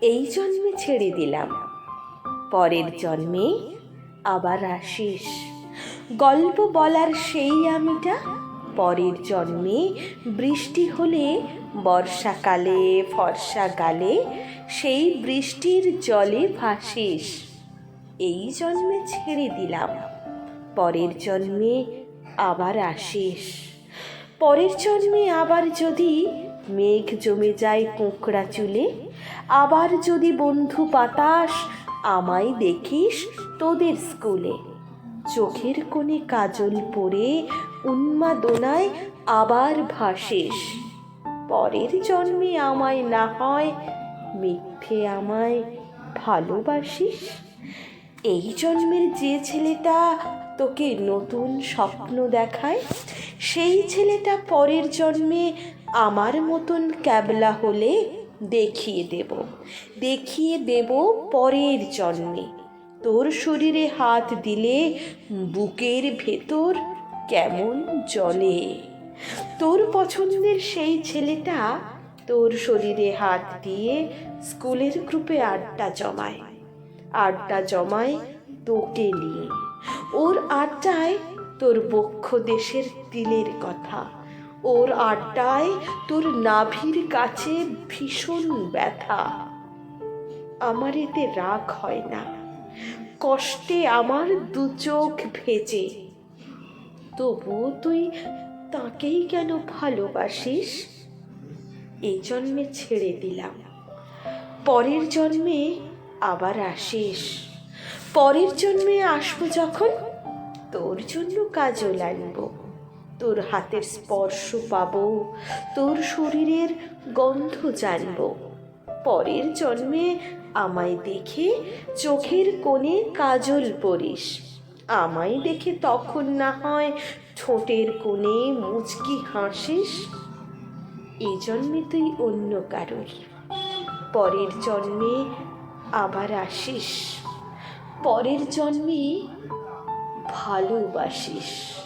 এই জন্মে ছেড়ে দিলাম। পরের জন্মে আবার আসিস। গল্প বলার সেই আমিটা, পরের জন্মে বৃষ্টি হলে, বর্ষাকালে ফর্সা গালে সেই বৃষ্টির জলে ভাসিস। এই জন্মে ছেড়ে দিলাম। পরের জন্মে আবার আসিস। পরের জন্মে আবার যদি মেঘ জমে যায় কোঁকড়া চুলে আবার যদি বন্ধু বাতাস, আমায় দেখিস তোদের স্কুলে। চোখের কোণে কাজল পরে উন্মাদনায় আবার ভাসিস। পরের জন্মে আমায় না হয়, মিথ্যে আমায় ভালোবাসিস। এই জন্মের যে ছেলেটা তোকে নতুন স্বপ্ন দেখায়, সেই ছেলেটা পরের জন্মে আমার মতন ক্যাবলা হলে দেখিয়ে দেব। দেখিয়ে দেব পরের জন্মে। তোর শরীরে হাত দিলে বুকের ভেতর কেমন জলে তোর পছন্দের সেই ছেলেটা তোর শরীরে হাত দিয়ে স্কুলের গ্রুপে আড্ডা জমায়। আড্ডা জমায় তোকে নিয়ে। ওর আড্ডায় তোর বক্ষ দেশের তিলের কথা। ওর আড্ডায় তোর নাভির কাছে ভীষণ ব্যথা। আমার এতে রাগ হয় না। কষ্টে আমার দু চোখ ভেজে। তবুও তুই তাকেই কেন ভালোবাসিস? এই জন্মে ছেড়ে দিলাম। পরের জন্মে আবার আসিস। পরের জন্মে আসব যখন তোর জন্য কাজল আনব। তোর হাতের স্পর্শ পাবো, তোর শরীরের গন্ধ জানব। পরের জন্মে আমায় দেখে চোখের কোণে কাজল পরিস। আমায় দেখে তখন না হয় ঠোঁটের কোণে মুচকি হাসিস। এই জন্মে তুই অন্য কারোর। পরের জন্মে আবার আসিস। পরের জন্মে ভালোবাসিস।